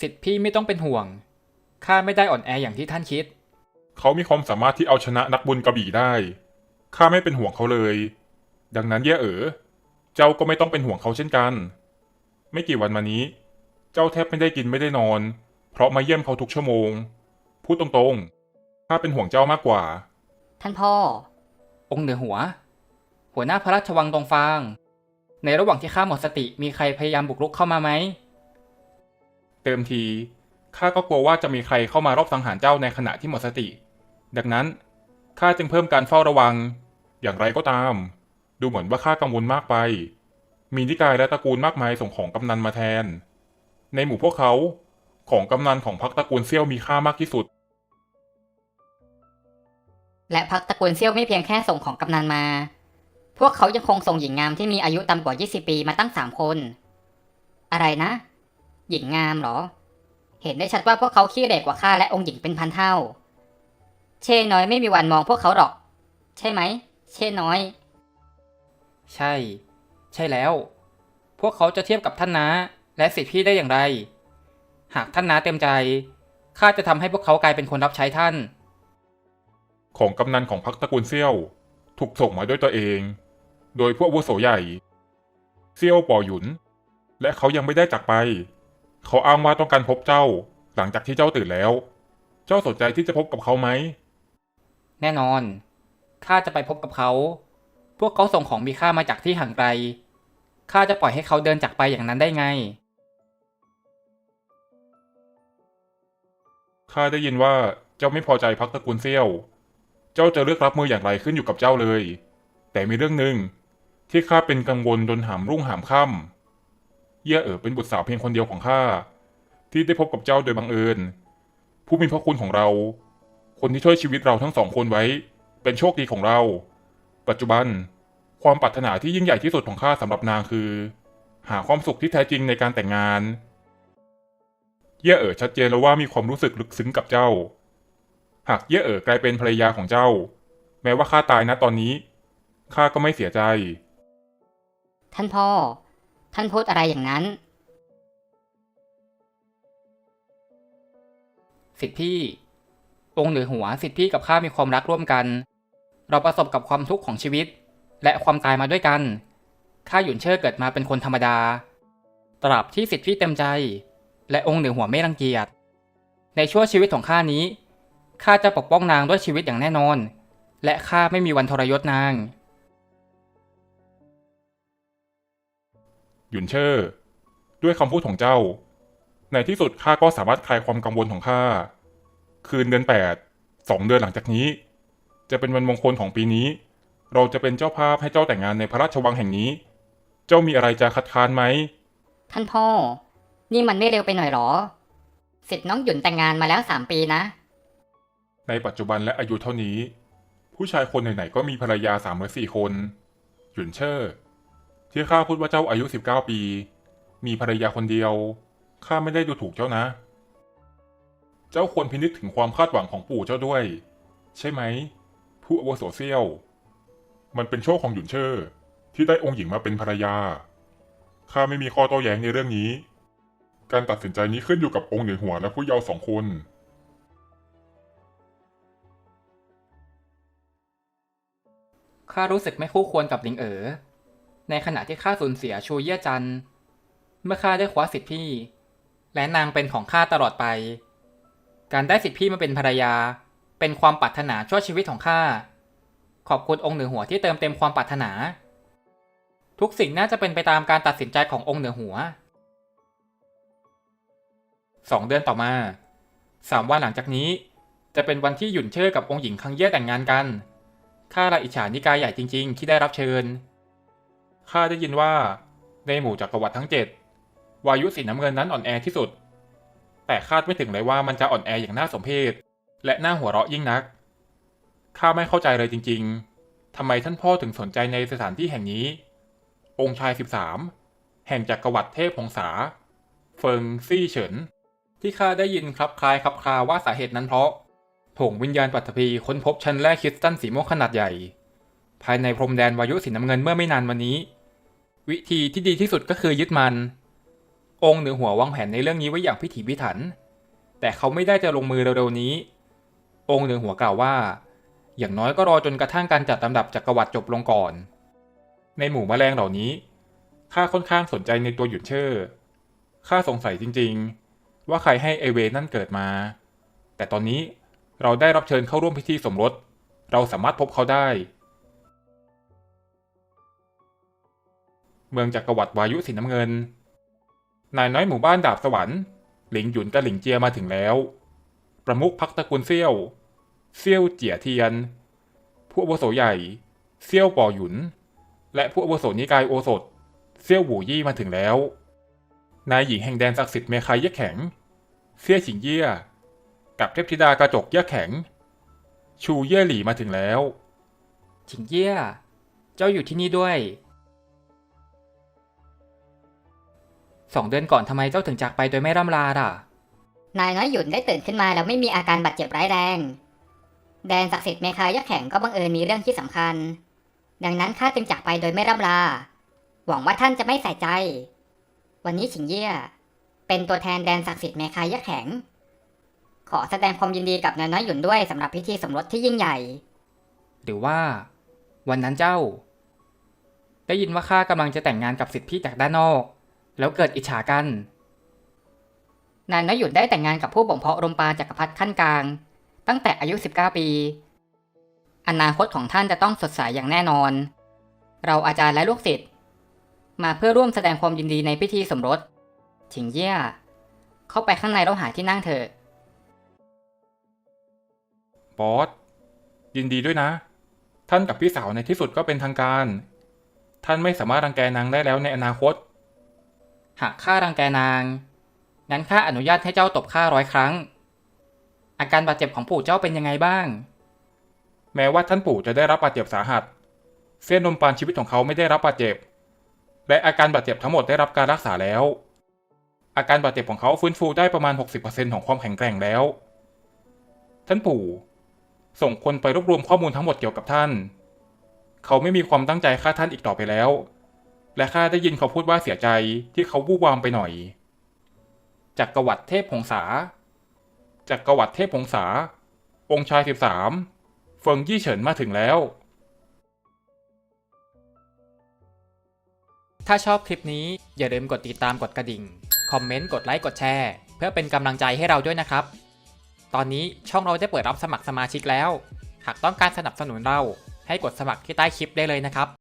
สิทธิ์พี่ไม่ต้องเป็นห่วง ข้าไม่ได้อ่อนแออย่างที่ท่านคิด เขามีความสามารถที่เอาชนะนักบุญกระบี่ได้ ข้าไม่เป็นห่วงเขาเลย ดังนั้นแย่เอ๋อ เจ้าก็ไม่ต้องเป็นห่วงเขาเช่นกัน ไม่กี่วันมานี้ เจ้าแทบไม่ได้กินไม่ได้นอน เพราะมาเยี่ยมเขาทุกชั่วโมง พูดตรงๆ ข้าเป็นห่วงเจ้ามากกว่า ท่านพ่อ องค์เหนือหัว หัวหน้าพระราชวังตรงฟาง ในระหว่างที่ข้าหมดสติมีใครพยายามบุกรุกเข้ามาไหม เติมทีข้าก็กลัวว่าจะมีใครเข้ามารอบสังหารเจ้าในขณะที่หมดสติ ดังนั้นข้าจึงเพิ่มการเฝ้าระวัง อย่างไรก็ตาม ดูเหมือนว่าข้ากังวลมากไป มีนิกายและตระกูลมากมายส่งของกำนันมาแทน ในหมู่พวกเขาของกำนันของพรรคตระกูลเซี่ยวมีค่ามากที่สุด และพักตระกูลเซี่ยวไม่เพียงแค่ส่งของกำนันมา พวกเขายังคงส่งหญิงงามที่มีอายุต่ำกว่า 20 ปีมาตั้งสามคน อะไรนะ หญิงงามเหรอ เห็นได้ชัดว่าพวกเขาขี้เหร่กว่าข้าและองค์หญิงเป็นพันเท่า เช่น้อยไม่มีวันมองพวกเขาหรอก ใช่ไหม เช่น้อย ใช่ ใช่แล้ว พวกเขาจะเทียบกับท่านน้าและสิทธิพี่ได้อย่างไร หากท่านน้าเต็มใจข้าจะทำให้พวกเขากลายเป็นคนรับใช้ท่าน ของกำนันของพรรคตระกูลเซี่ยว ถูกส่งมาด้วยตัวเอง โดยผู้อาวุโสใหญ่ เซี่ยวป่อหยุน และเขายังไม่ได้จากไป เขาอ้างว่าต้องการพบเจ้า หลังจากที่เจ้าตื่นแล้ว เจ้าสนใจที่จะพบกับเขาไหม แน่นอน ข้าจะไปพบกับเขา พวกเขาส่งของมีค่ามาจากที่ห่างไกล ข้าจะปล่อยให้เขาเดินจากไปอย่างนั้นได้ไง ข้าได้ยินว่าเจ้าไม่พอใจพรรคตระกูลเซี่ยว เจ้าจะเลือกรับมืออย่างไรขึ้นอยู่กับเจ้าเลย แต่มีเรื่องหนึ่งที่ข้าเป็นกังวลจนหามรุ่งหามค่ำ เย่ยเอ๋อเป็นบุตรสาวเพียงคนเดียวของข้าที่ได้พบกับเจ้าโดยบังเอิญ ผู้มีพระคุณของเรา คนที่ช่วยชีวิตเราทั้งสองคนไว้ เป็นโชคดีของเรา ปัจจุบัน ความปรารถนาที่ยิ่งใหญ่ที่สุดของข้าสำหรับนางคือ หาความสุขที่แท้จริงในการแต่งงาน เย่เอ๋อชัดเจนแล้วว่ามีความรู้สึกลึกซึ้งกับเจ้า หากเย่เอ๋อกลายเป็นภรรยาของเจ้า แม้ว่าข้าตายนะตอนนี้ข้าก็ไม่เสียใจ ท่านพ่อ ท่านพูดอะไรอย่างนั้น สิทธิพี่ องค์เหนือหัวสิทธิพี่กับข้ามีความรักร่วมกัน เราประสบกับความทุกข์ของชีวิต และความตายมาด้วยกันข้าหยุนเชิดเกิดมาเป็นคนธรรมดา ตราบที่สิทธิพี่เต็มใจ และองค์เหนือหัวไม่รังเกียจ ในช่วงชีวิตของข้านี้ข้าจะปกป้องนางด้วยชีวิตอย่างแน่นอน และข้าไม่มีวันทรยศนาง หยุนเชอร์ด้วยคำพูดของเจ้า ในที่สุดข้าก็สามารถคลายความกังวลของข้า คืนเดือนแปดสองเดือนหลังจากนี้ จะเป็นวันมงคลของปีนี้ เราจะเป็นเจ้าภาพให้เจ้าแต่งงานในพระราชวังแห่งนี้ เจ้ามีอะไรจะคัดค้านไหม ท่านพ่อ นี่มันไม่เร็วไปหน่อยหรอ สิทธิ์น้องหยุนแต่งงานมาแล้วสามปีนะ ในปัจจุบันและอายุเท่านี้ ผู้ชายคนไหนๆก็มีภรรยาสามหรือสี่คน หยุนเชอร์ ที่ข้าพูดว่าเจ้าอายุสิบเก้าปี มีภรรยาคนเดียว ข้าไม่ได้ดูถูกเจ้านะ เจ้าควรพินิจถึงความคาดหวังของปู่เจ้าด้วย ใช่ไหม ผู้อาวุโสเซี่ยว มันเป็นโชคของหยุนเชอร์ที่ได้องค์หญิงมาเป็นภรรยา ข้าไม่มีข้อโต้แย้งในเรื่องนี้ การตัดสินใจนี้ขึ้นอยู่กับองค์เหนือหัวและผู้เยาว์สองคนข้ารู้สึกไม่คู่ควรกับหลิงเอ๋อ ในขณะที่ข้าสูญเสียชูเยี่ยจัน เมื่อข้าได้คว้าสิทธิพี่ และนางเป็นของข้าตลอดไป การได้สิทธิพี่มาเป็นภรรยา เป็นความปรารถนาชั่วชีวิตของข้า ขอบคุณองค์เหนือหัวที่เติมเต็มความปรารถนา ทุกสิ่งน่าจะเป็นไปตามการตัดสินใจขององค์เหนือหัวสองเดือนต่อมาสามวันหลังจากนี้ จะเป็นวันที่หยุ่นเชิดกับองค์หญิงคังเย่แต่งงานกันข้าละอิจฉานิกายใหญ่จริงๆ ที่ได้รับเชิญ ข้าได้ยินว่า ในหมู่จักรวรรดิทั้งเจ็ดวายุสีน้ำเงินนั้นอ่อนแอที่สุด แต่คาดไม่ถึงเลยว่ามันจะอ่อนแออย่างน่าสมเพชและน่าหัวเราะยิ่งนักข้าไม่เข้าใจเลยจริง ๆทำไมท่านพ่อถึงสนใจในสถานที่แห่งนี้ องค์ชายสิบสามแห่งจักรวรรดิเทพหงษา เฟิงซี่เฉิน ที่ข้าได้ยินครับคลายครับคลาว่าสาเหตุนั้นเพราะโถงวิญญาณปัตภีค้นพบชั้นแรกคริสตัลสีม่วงขนาดใหญ่ ภายในพรมแดนวายุสีน้ำเงินเมื่อไม่นานมานี้ วิธีที่ดีที่สุดก็คือยึดมัน องค์เหนือหัววางแผนในเรื่องนี้ไว้อย่างพิถีพิถัน แต่เขาไม่ได้จะลงมือเร็วๆนี้ องค์เหนือหัวกล่าวว่า อย่างน้อยก็รอจนกระทั่งการจัดลำดับจักรวรรดิจบลงก่อน ในหมู่แมลงเหล่านี้ข้าค่อนข้างสนใจในตัวหยุนเชอร์ข้าสงสัยจริง ๆ ว่าใครให้ไอเวนั่นเกิดมา แต่ตอนนี้เราได้รับเชิญเข้าร่วมพิธีสมรส เราสามารถพบเขาได้ เมืองจักรวรรดิวายุสีน้ำเงิน นายน้อยหมู่บ้านดาบสวรรค์หลิงหยุนกับหลิงเจียมาถึงแล้ว ประมุขพักตระกูลเซี่ยว เซี่ยวเจียเทียน ผู้อาวุโสใหญ่ เซี่ยวป่อหยุน และผู้อาวุโสนิกายโอสถ เซี่ยวหูยี่มาถึงแล้ว นายหญิงแห่งแดนศักดิ์สิทธิ์เมคายเยแข็ง เซี่ยฉิงเยี่ยกับเทพธิดากระจกเยี่ยแข็ง ชูเย่หลี่มาถึงแล้ว ฉิงเยี่ยเจ้าอยู่ที่นี่ด้วย สองเดือนก่อนทำไมเจ้าถึงจากไปโดยไม่ร่ำลาล่ะ นายน้อยหยุนได้ตื่นขึ้นมาแล้วไม่มีอาการบาดเจ็บร้ายแรง แดนศักดิ์สิทธิ์เมคายักษ์แข็งก็บังเอิญมีเรื่องที่สำคัญ ดังนั้นข้าจึงจากไปโดยไม่ร่ำลา หวังว่าท่านจะไม่ใส่ใจ วันนี้ฉิงเยี่ยเป็นตัวแทนแดนศักดิ์สิทธิ์เมคายักษ์แข็งขอแสดงความยินดีกับนายน้อยหยุนด้วยสำหรับพิธีสมรสที่ยิ่งใหญ่ หรือว่า วันนั้นเจ้า ได้ยินว่าข้ากำลังจะแต่งงานกับสิทธิพี่จากด้านนอก แล้วเกิดอิจฉากัน นายน้อยหยุนได้แต่งงานกับผู้บ่มเพาะลมปราจักรพรรดิขั้นกลาง ตั้งแต่อายุ 19 ปี อนาคตของท่านจะต้องสดใสอย่างแน่นอน เราอาจารย์และลูกศิษย์มาเพื่อร่วมแสดงความยินดีในพิธีสมรสถิงเยี่ยเข้าไปข้างในแล้วหาที่นั่งเถอะบอสยินดีด้วยนะ ท่านกับพี่สาวในที่สุดก็เป็นทางการ ท่านไม่สามารถรังแกนางได้แล้วในอนาคต หากข้ารังแกนาง งั้นข้าอนุญาตให้เจ้าตบข้าร้อยครั้ง อาการบาดเจ็บของปู่เจ้าเป็นยังไงบ้าง แม้ว่าท่านปู่จะได้รับบาดเจ็บสาหัส เส้นลมปานชีวิตของเขาไม่ได้รับบาดเจ็บ และอาการบาดเจ็บทั้งหมดได้รับการรักษาแล้ว อาการบาดเจ็บของเขาฟื้นฟูได้ประมาณ 60%ของความแข็งแกร่งแล้ว ท่านปู่ ส่งคนไปรวบรวมข้อมูลทั้งหมดเกี่ยวกับท่าน เขาไม่มีความตั้งใจฆ่าท่านอีกต่อไปแล้ว และข้าได้ยินเขาพูดว่าเสียใจที่เขาวู่วามไปหน่อยจักรวรรดิเทพผงษาจากกรวรรดิเทพพงษา องค์ชายสิบสามเฟิงยี่เฉินมาถึงแล้ว ถ้าชอบคลิปนี้อย่าลืมกดติดตามกดกระดิ่ง คอมเมนต์ กดไลค์กดแชร์ เพื่อเป็นกำลังใจให้เราด้วยนะครับ ตอนนี้ช่องเราได้เปิดรับสมัครสมาชิกแล้ว หากต้องการสนับสนุนเราให้กดสมัครที่ใต้คลิปได้เลยนะครับ